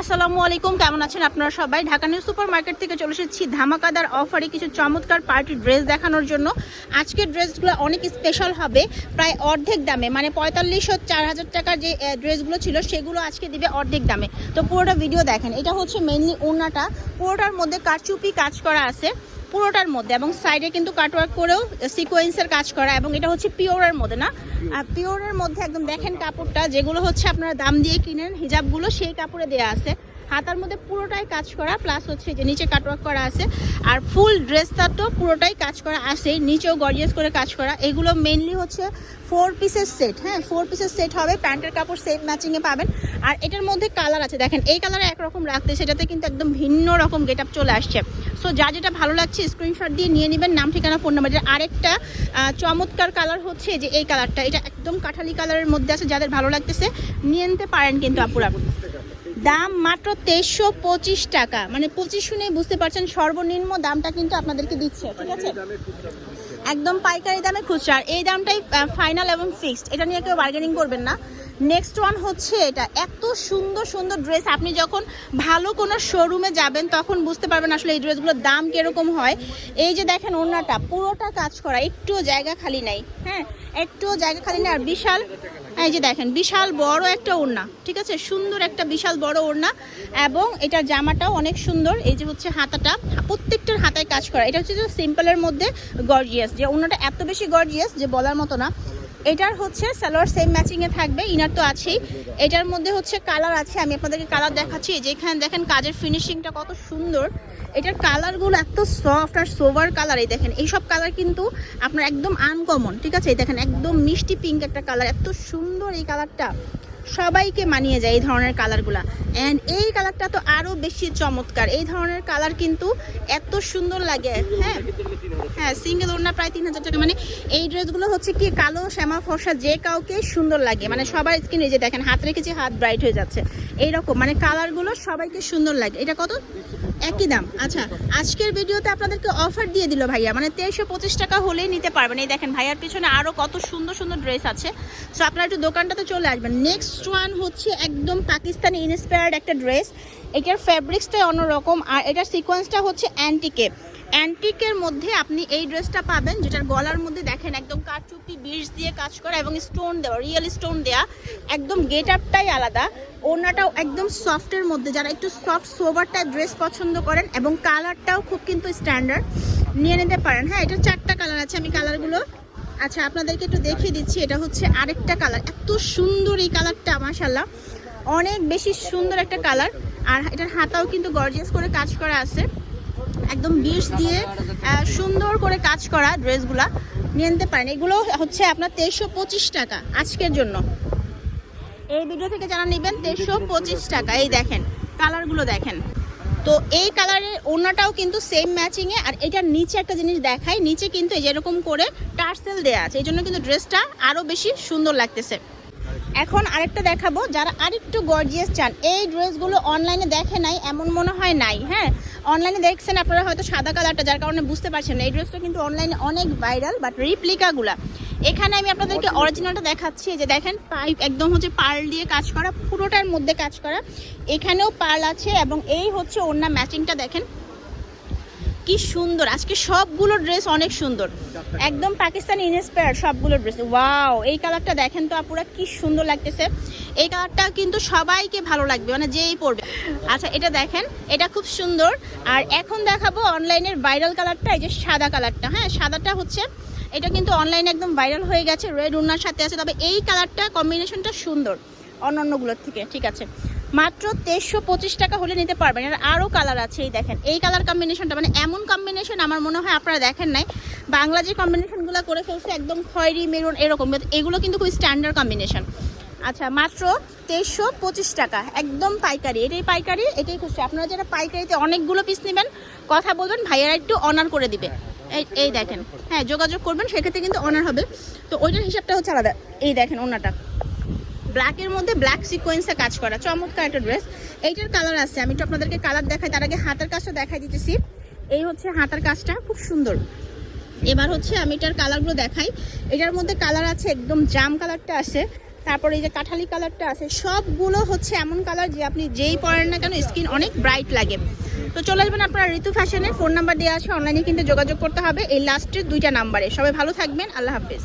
আসসালামু আলাইকুম, কেমন আছেন আপনারা সবাই? ঢাকা নিউ সুপার মার্কেট থেকে চলে এসেছি ধামাকাদার অফারে কিছু চমৎকার পার্টি ড্রেস দেখানোর জন্য। আজকের ড্রেসগুলো অনেক স্পেশাল হবে, প্রায় অর্ধেক দামে। মানে পঁয়তাল্লিশশো চার হাজার টাকার যে ড্রেসগুলো ছিল, সেগুলো আজকে দিবে অর্ধেক দামে। তো পুরোটা ভিডিও দেখেন। এটা হচ্ছে মেনলি ওনাটা পুরোটার মধ্যে কারচুপি কাজ করা আছে। পুরোটার মধ্যে এবং সাইডে কিন্তু কাটওয়ার্ক করেও সিকোয়েন্সের কাজ করা এবং এটা হচ্ছে পিওরের মধ্যে না? আর পিওরের মধ্যে একদম দেখেন কাপড়টা যেগুলো হচ্ছে আপনারা দাম দিয়ে কিনেন হিজাবগুলো সেই কাপড়ে দেওয়া আছে। হাতার মধ্যে পুরোটাই কাজ করা প্লাস হচ্ছে যে নিচে কাটওয়ার্ক করা আছে। আর ফুল ড্রেসটা তো পুরোটাই কাজ করা আছে নিচেও গর্জিয়াস করে কাজ করা। এগুলো মেনলি হচ্ছে ফোর পিসের সেট হ্যাঁ? ফোর পিসের সেট হবে প্যান্টের কাপড় সেট ম্যাচিংয়ে পাবেন। আর এটার মধ্যে কালার আছে। দেখেন, এই কালারে একরকম রাখতে সেটাতে কিন্তু একদম ভিন্ন রকম গেট চলে আসছে। সো যা যেটা ভালো লাগছে স্ক্রিনশট দিয়ে নিয়ে নেবেন। নাম, ঠিকানা ফোন নাম্বার আরেকটা চমৎকার কালার হচ্ছে যে এই কালারটা এটা একদম কাঠালি কালারের মধ্যে আছে, যাদের ভালো লাগতেছে, নিয়ে নিতে পারেন কিন্তু আপুরা। দাম মাত্র তেইশশো পঁচিশ টাকা। মানে পঁচিশ শুনেই বুঝতে পারছেন, সর্বনিম্ন দামটা কিন্তু আপনাদেরকে দিচ্ছে, ঠিক আছে? একদম পাইকারি দামে খুচরা। এই দামটাই ফাইনাল এবং ফিক্সড এটা নিয়ে কেউ বার্গেনিং করবেন না। নেক্সট ওয়ান হচ্ছে এটা। এত সুন্দর সুন্দর ড্রেস আপনি যখন ভালো কোনো শোরুমে যাবেন, তখন বুঝতে পারবেন আসলে এই ড্রেসগুলোর দাম কীরকম হয়। এই যে দেখেন ওড়নাটা, পুরোটা কাজ করা, একটুও জায়গা খালি নাই হ্যাঁ? একটুও জায়গা খালি নেই। আর বিশাল, এই যে দেখেন, বিশাল বড় একটা ওড়না, ঠিক আছে? সুন্দর একটা বিশাল বড় ওড়না, এবং এটার জামাটাও অনেক সুন্দর। এই যে হচ্ছে হাতাটা, প্রত্যেকটার হাতায় কাজ করা। এটা হচ্ছে যে সিম্পলের মধ্যে গর্জিয়াস যে ওড়নাটা এত বেশি গর্জিয়াস যে বলার মতো না। এটার হচ্ছে সালোয়ার সেম ম্যাচিংয়ে থাকবে ইনার তো আছেই। এটার মধ্যে হচ্ছে কালার আছে, আমি আপনাদেরকে কালার দেখাচ্ছি। যেখানে দেখেন কাজের ফিনিশিংটা কত সুন্দর। এটার কালারগুলো এত সফট আর সোভার কালার এই দেখেন, এইসব কালার কিন্তু আপনার একদম আনকমন ঠিক আছে? এই দেখেন, একদম মিষ্টি পিঙ্ক একটা কালার এত সুন্দর এই কালারটা সবাইকে মানিয়ে যায় এই ধরনের কালারগুলা অ্যান্ড এই কালারটা তো আরও বেশি চমৎকার। এই ধরনের কালার কিন্তু এত সুন্দর লাগে। হ্যাঁ? হ্যাঁ সিঙ্গেল ওড়না প্রায় তিন হাজার টাকা। মানে এই ড্রেসগুলো হচ্ছে কি, কালো, শ্যামা, ফর্সা, যে কাউকে সুন্দর লাগে। মানে সবার স্কিনে যে দেখেন, হাত রেখেছি, হাত ব্রাইট হয়ে যাচ্ছে। এইরকম মানে কালারগুলো সবাইকে সুন্দর লাগে। এটা কত? একই দাম। আচ্ছা আজকের ভিডিওতে আপনাদেরকে অফার দিয়ে দিল ভাইয়া। মানে তেইশশো পঁচিশ টাকা হলেই নিতে পারবেন। এই দেখেন, ভাইয়ার পিছনে আরও কত সুন্দর সুন্দর ড্রেস আছে। সো আপনারা একটু দোকানটাতে চলে আসবেন। নেক্সট ওয়ান হচ্ছে একদম পাকিস্তানি ইন্সপায়ার্ড একটা ড্রেস এটার ফ্যাব্রিক্সটাই অন্যরকম আর এটার সিকোয়েন্সটা হচ্ছে অ্যান্টিকে অ্যান্টিকের মধ্যে আপনি এই ড্রেসটা পাবেন, যেটার গলার মধ্যে দেখেন একদম কারচুপি বিষ দিয়ে কাজ করা এবং স্টোন দেওয়া রিয়েল স্টোন দেওয়া একদম গেট আপটাই আলাদা। ওড়নাটাও একদম সফটের মধ্যে। যারা একটু সফট সোভার টাইপ ড্রেস পছন্দ করেন এবং কালারটাও খুব কিন্তু স্ট্যান্ডার্ড নিয়ে নিতে পারেন। হ্যাঁ এটা চারটা কালার আছে। আমি কালারগুলো আচ্ছা আপনাদেরকে একটু দেখিয়ে দিচ্ছি, এটা হচ্ছে আরেকটা কালার এত সুন্দর এই কালারটা মাশাল্লাহ অনেক বেশি সুন্দর একটা কালার আর এটার হাতাও কিন্তু গর্জিয়াস করে কাজ করা আছে। একদম বিষ দিয়ে সুন্দর করে কাজ করা ড্রেসগুলা। নিয়ে নিতে পারেন। এগুলো হচ্ছে আপনার তেইশশো পঁচিশ টাকা আজকের জন্য। এই ভিডিও থেকে যারা নেবেন, তেইশশো পঁচিশ টাকা। এই দেখেন কালারগুলো দেখেন। তো এই কালারের ওড়নাটাও কিন্তু সেম ম্যাচিংয়ে আর এটার নিচে একটা জিনিস দেখায় নিচে কিন্তু যেরকম করে টার্সেল দেয়া আছে এই জন্য কিন্তু ড্রেসটা আরও বেশি সুন্দর লাগতেছে। এখন আরেকটা দেখাবো যারা আরেকটু গর্জিয়াস চান এই ড্রেসগুলো অনলাইনে দেখে নাই এমন মনে হয় নাই হ্যাঁ? অনলাইনে দেখছেন আপনারা হয়তো সাদা কালারটা যার কারণে বুঝতে পারছেন না এই ড্রেসটা কিন্তু অনলাইনে অনেক ভাইরাল বাট রিপ্লিকাগুলা এখানে আমি আপনাদেরকে অরিজিনালটা দেখাচ্ছি যে দেখেন পাইপ একদম হচ্ছে পার্ল দিয়ে কাজ করা পুরোটার মধ্যে কাজ করা। এখানেও পার্ল আছে এবং এই হচ্ছে ওড়না ম্যাচিংটা দেখেন। কি সুন্দর। আজকে সবগুলো ড্রেস অনেক সুন্দর। একদম পাকিস্তানি ইন্সপায়ার সবগুলো ড্রেস ওয়াও এই কালারটা দেখেন তো আপুরা, কি সুন্দর লাগতেছে। এই কালারটা কিন্তু সবাইকে ভালো লাগবে মানে যেই পরবে। আচ্ছা এটা দেখেন, এটা খুব সুন্দর। আর এখন দেখাবো অনলাইনের ভাইরাল কালারটা এই যে সাদা কালারটা হ্যাঁ সাদাটা হচ্ছে, এটা কিন্তু অনলাইনে একদম ভাইরাল হয়ে গেছে রেড উন্নার সাথে আছে। তবে এই কালারটা কম্বিনেশনটা সুন্দর, অন্যান্যগুলোর থেকে। ঠিক আছে। মাত্র তেইশশো পঁচিশ টাকা হলে নিতে পারবেন। আর আরও কালার আছে, এই দেখেন। এই কালার কম্বিনেশনটা মানে এমন কম্বিনেশন আমার মনে হয় আপনারা দেখেন নাই। বাংলা যে কম্বিনেশনগুলো করে ফেলছে, একদম খয়েরি, মেরুন, এরকম। এগুলো কিন্তু খুব স্ট্যান্ডার্ড কম্বিনেশন আচ্ছা মাত্র তেইশশো পঁচিশ টাকা। একদম পাইকারি। এটাই পাইকারি, এটাই খুশি আপনারা যারা পাইকারিতে অনেকগুলো পিস নেবেন, কথা বলবেন, ভাইয়ারা একটু অনার করে দিবে। এই এই দেখেন। হ্যাঁ যোগাযোগ করবেন, সেক্ষেত্রে কিন্তু অনার হবে। তো ওইটার হিসাবটা হচ্ছে আলাদা। এই দেখেন ওনাটা ব্ল্যাকের মধ্যে ব্ল্যাক সিকোয়েন্সে কাজ করা। চমৎকার একটা ড্রেস এইটার কালার আছে। আমি একটু আপনাদেরকে কালার দেখাই। তার আগে হাতের কাজটা দেখাই দিতেছি। এই হচ্ছে হাতার কাজটা। খুব সুন্দর। এবার হচ্ছে আমি এটার কালারগুলো দেখাই। এটার মধ্যে কালার আছে একদম জাম কালারটা আছে। তারপর এই যে কাঠালি কালারটা আছে। সবগুলো হচ্ছে এমন কালার যে আপনি যেই পরেন না কেন স্কিন অনেক ব্রাইট লাগে। তো চলে আসবেন আপনার ঋতু ফ্যাশনের ফোন নাম্বার দেওয়া আছে। অনলাইনে কিন্তু যোগাযোগ করতে হবে। এই লাস্টের দুইটা নাম্বারে সবাই ভালো থাকবেন। আল্লাহ হাফেজ।